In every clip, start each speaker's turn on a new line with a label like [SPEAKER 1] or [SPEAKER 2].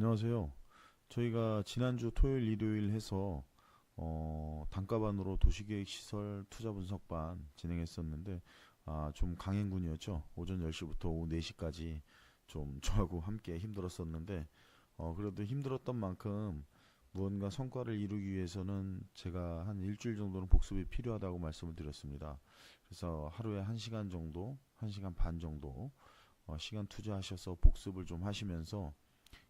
[SPEAKER 1] 안녕하세요. 저희가 지난주 토요일, 일요일 해서 어, 단가반으로 도시계획 시설 투자 분석반 진행했었는데 아, 좀 강행군이었죠. 오전 10시부터 오후 4시까지 좀 저하고 함께 힘들었었는데 어, 그래도 힘들었던 만큼 무언가 성과를 이루기 위해서는 제가 한 일주일 정도는 복습이 필요하다고 말씀을 드렸습니다. 그래서 하루에 1시간 정도, 1시간 반 정도 어, 시간 투자하셔서 복습을 좀 하시면서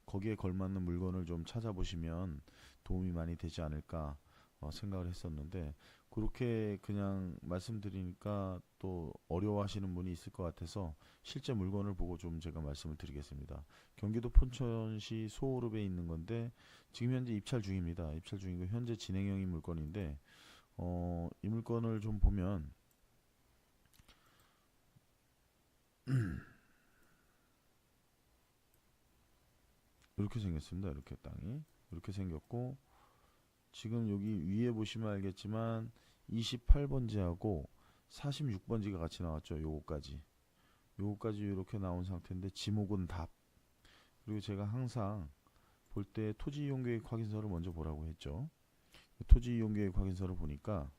[SPEAKER 1] 거기에 걸맞는 물건을 좀 찾아보시면 도움이 많이 되지 않을까 어, 생각을 했었는데 그렇게 그냥 말씀드리니까 또 어려워하시는 분이 있을 것 같아서 실제 물건을 보고 좀 제가 말씀을 드리겠습니다. 경기도 폰천시 소호읍에 있는 건데 지금 현재 입찰 중입니다. 입찰 중이고 현재 진행형인 물건인데 어, 이 물건을 좀 보면 이렇게 생겼습니다. 이렇게 땅이 이렇게 생겼고 지금 여기 위에 보시면 알겠지만 28번지하고 46번지가 같이 나왔죠. 요거까지 요거까지 이렇게 나온 상태인데 지목은 답 그리고 제가 항상 볼 때 토지 이용 계획 확인서를 먼저 보라고 했죠. 토지 이용 계획 확인서를 보니까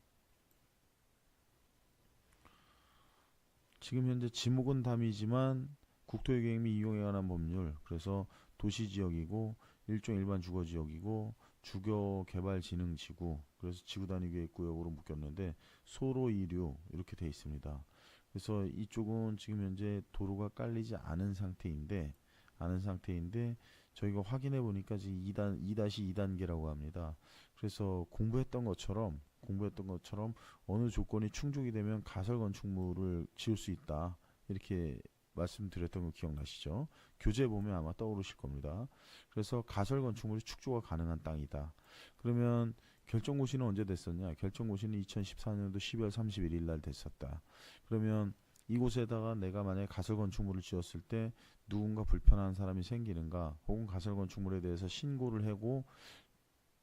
[SPEAKER 1] 지금 현재 지목은 담이지만 국토의 계획 및 이용에 관한 법률 그래서 도시 지역이고 일종 일반 주거 지역이고 주거 개발 진흥 지구 그래서 지구 단위 계획 구역으로 묶였는데 소로 이류 이렇게 돼 있습니다. 그래서 이쪽은 지금 현재 도로가 깔리지 않은 상태인데 않은 상태인데 저희가 확인해 보니까 지금 2단 2-2단계라고 합니다. 그래서 공부했던 것처럼 공부했던 것처럼 어느 조건이 충족이 되면 가설 건축물을 지을 수 있다. 이렇게 말씀드렸던 거 기억나시죠? 교재 보면 아마 떠오르실 겁니다. 그래서 가설 건축물이 축조가 가능한 땅이다. 그러면 결정고시는 언제 됐었냐? 결정고시는 2014년도 12월 31일 날 됐었다. 그러면 이곳에다가 내가 만약에 가설 건축물을 지었을 때 누군가 불편한 사람이 생기는가 혹은 가설 건축물에 대해서 신고를 하고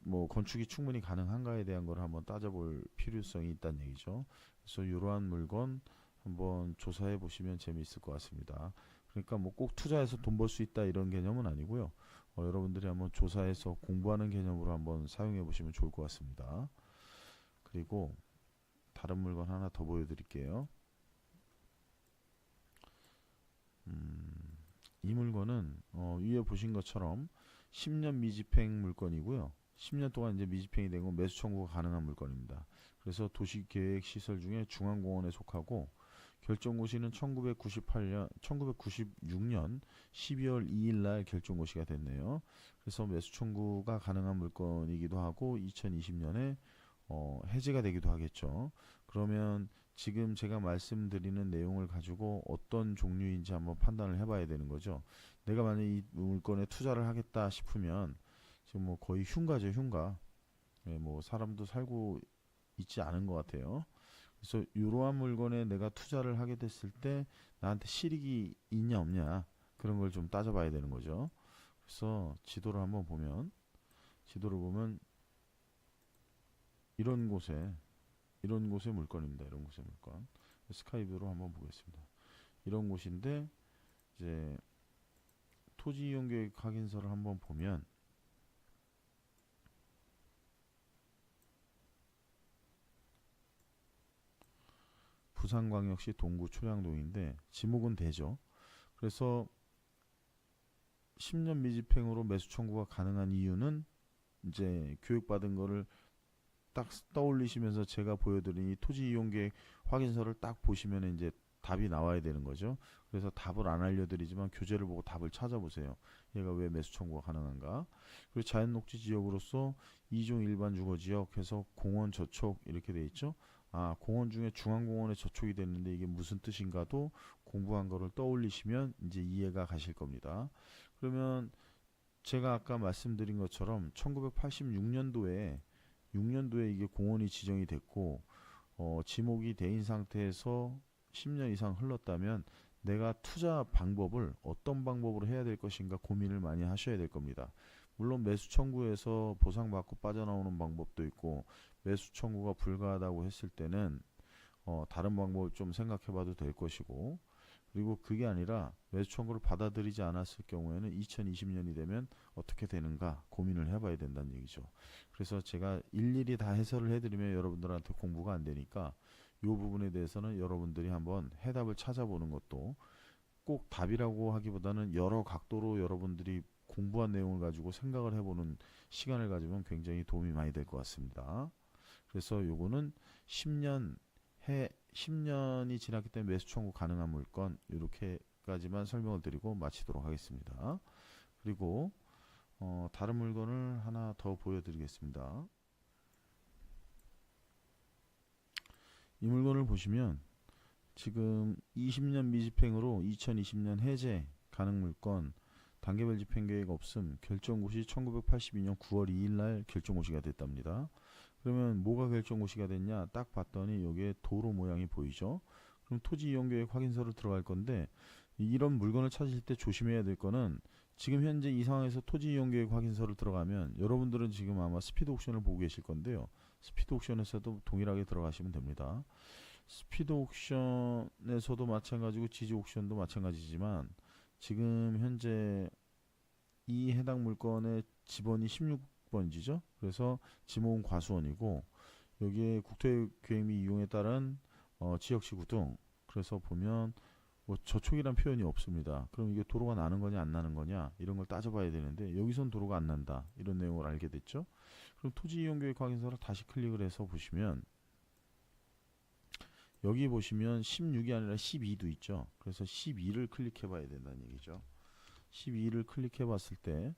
[SPEAKER 1] 뭐 건축이 충분히 가능한가에 대한 걸 한번 따져볼 필요성이 있다는 얘기죠. 그래서 이러한 물건 한번 조사해 보시면 재미있을 것 같습니다. 그러니까 뭐 꼭 투자해서 돈 벌 수 있다 이런 개념은 아니고요. 어, 여러분들이 한번 조사해서 공부하는 개념으로 한번 사용해 보시면 좋을 것 같습니다. 그리고 다른 물건 하나 더 보여드릴게요. 음, 이 물건은 어, 위에 보신 것처럼 10년 미집행 물건이고요. 10년 동안 이제 미집행이 되고 매수 청구가 가능한 물건입니다. 그래서 도시계획 시설 중에 중앙공원에 속하고 결정고시는 1998년, 1996년 12월 2일 날 결정고시가 됐네요. 그래서 매수 청구가 가능한 물건이기도 하고 2020년에 어, 해제가 되기도 하겠죠. 그러면 지금 제가 말씀드리는 내용을 가지고 어떤 종류인지 한번 판단을 해봐야 되는 거죠. 내가 만약 이 물건에 투자를 하겠다 싶으면 지금 뭐 거의 흉가죠, 흉가. 예, 뭐 사람도 살고 있지 않은 것 같아요. 그래서 이러한 물건에 내가 투자를 하게 됐을 때 나한테 실익이 있냐 없냐 그런 걸 좀 따져봐야 되는 거죠. 그래서 지도를 한번 보면 지도를 보면 이런 곳에 이런 곳의 물건입니다. 이런 곳의 물건 스카이뷰로 한번 보겠습니다. 이런 곳인데 이제 토지 이용 계획 확인서를 한번 보면 부산광역시 동구 초량동인데 지목은 되죠. 그래서 10년 미집행으로 매수 청구가 가능한 이유는 이제 교육받은 거를 딱 떠올리시면서 제가 보여드린 이 토지 이용 계획 확인서를 딱 보시면 이제 답이 나와야 되는 거죠. 그래서 답을 안 알려드리지만 교재를 보고 답을 찾아보세요. 얘가 왜 매수 청구가 가능한가? 그리고 자연녹지 지역으로서 2종 일반 주거지역 해서 공원 저촉 이렇게 돼 있죠. 아 공원 중에 중앙공원에 저촉이 됐는데 이게 무슨 뜻인가도 공부한 거를 떠올리시면 이제 이해가 가실 겁니다. 그러면 제가 아까 말씀드린 것처럼 1986년도에 6년도에 이게 공원이 지정이 됐고 어, 지목이 돼인 상태에서 10년 이상 흘렀다면 내가 투자 방법을 어떤 방법으로 해야 될 것인가 고민을 많이 하셔야 될 겁니다. 물론 매수 청구에서 보상받고 빠져나오는 방법도 있고 매수 청구가 불가하다고 했을 때는 어, 다른 방법을 좀 생각해 봐도 될 것이고 그리고 그게 아니라 매수 청구를 받아들이지 않았을 경우에는 2020년이 되면 어떻게 되는가 고민을 해봐야 된다는 얘기죠. 그래서 제가 일일이 다 해설을 해드리면 여러분들한테 공부가 안 되니까 이 부분에 대해서는 여러분들이 한번 해답을 찾아보는 것도 꼭 답이라고 하기보다는 여러 각도로 여러분들이 공부한 내용을 가지고 생각을 해보는 시간을 가지면 굉장히 도움이 많이 될 것 같습니다. 그래서 요거는 10년 해 10년이 지났기 때문에 매수 청구 가능한 물건 이렇게까지만 설명을 드리고 마치도록 하겠습니다. 그리고 어, 다른 물건을 하나 더 보여드리겠습니다. 이 물건을 보시면 지금 20년 미집행으로 2020년 해제 가능 물건 단계별 집행 계획 없음 결정고시 1982년 9월 2일 날 결정고시가 됐답니다. 그러면 뭐가 결정고시가 됐냐 딱 봤더니 여기에 도로 모양이 보이죠. 그럼 토지 이용 계획 확인서를 들어갈 건데 이런 물건을 찾으실 때 조심해야 될 거는 지금 현재 이 상황에서 토지 이용 계획 확인서를 들어가면 여러분들은 지금 아마 스피드 옥션을 보고 계실 건데요. 스피드 옥션에서도 동일하게 들어가시면 됩니다. 스피드 옥션에서도 마찬가지고 지지 옥션도 마찬가지지만 지금 현재 이 해당 물건의 지번이 16번지죠. 그래서 지모음 과수원이고 여기에 국토계획 및 이용에 따른 어, 지역지구 등 그래서 보면 뭐 저촉이란 표현이 없습니다. 그럼 이게 도로가 나는 거냐 안 나는 거냐 이런 걸 따져봐야 되는데 여기선 도로가 안 난다 이런 내용을 알게 됐죠. 그럼 토지 이용 계획 확인서를 다시 클릭을 해서 보시면 여기 보시면 16이 아니라 12도 있죠. 그래서 12를 클릭해 봐야 된다는 얘기죠. 12를 클릭해 봤을 때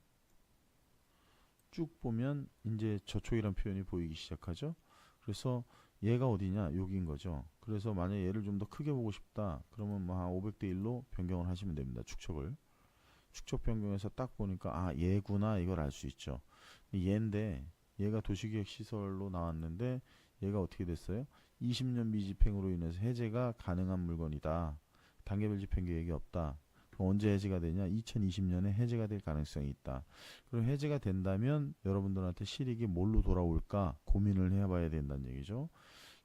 [SPEAKER 1] 쭉 보면 이제 저촉이란 표현이 보이기 시작하죠. 그래서 얘가 어디냐 여기인 거죠. 그래서 만약 얘를 좀 더 크게 보고 싶다. 그러면 뭐 한 500대 1로 변경을 하시면 됩니다. 축척을. 축척 변경해서 딱 보니까 아 얘구나 이걸 알 수 있죠. 얘인데 얘가 도시계획 시설로 나왔는데 얘가 어떻게 됐어요? 20년 미집행으로 인해서 해제가 가능한 물건이다. 단계별 집행 계획이 없다. 언제 해제가 되냐? 2020년에 해제가 될 가능성이 있다. 그럼 해제가 된다면 여러분들한테 실익이 뭘로 돌아올까 고민을 해봐야 된다는 얘기죠.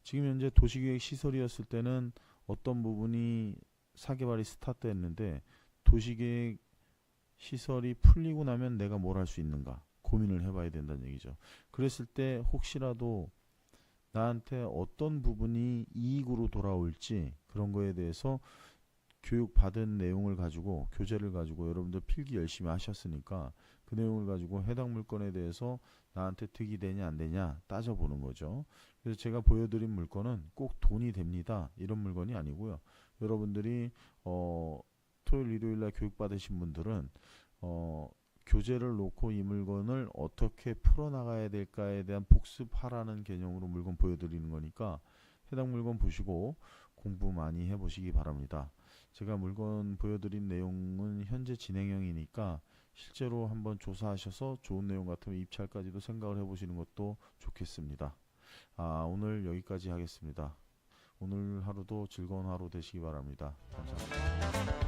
[SPEAKER 1] 지금 현재 도시계획 시설이었을 때는 어떤 부분이 사개발이 스타트했는데 도시계획 시설이 풀리고 나면 내가 뭘 할 수 있는가 고민을 해봐야 된다는 얘기죠. 그랬을 때 혹시라도 나한테 어떤 부분이 이익으로 돌아올지 그런 거에 대해서 교육 받은 내용을 가지고 교재를 가지고 여러분들 필기 열심히 하셨으니까 그 내용을 가지고 해당 물건에 대해서 나한테 득이 되냐 안 되냐 따져보는 거죠. 그래서 제가 보여드린 물건은 꼭 돈이 됩니다. 이런 물건이 아니고요. 여러분들이 어, 토요일 일요일 날 교육 받으신 분들은 어, 교재를 놓고 이 물건을 어떻게 풀어나가야 될까에 대한 복습하라는 개념으로 물건 보여드리는 거니까 해당 물건 보시고 공부 많이 해보시기 바랍니다. 제가 물건 보여드린 내용은 현재 진행형이니까 실제로 한번 조사하셔서 좋은 내용 같으면 입찰까지도 생각을 해보시는 것도 좋겠습니다. 아, 오늘 여기까지 하겠습니다. 오늘 하루도 즐거운 하루 되시기 바랍니다. 감사합니다.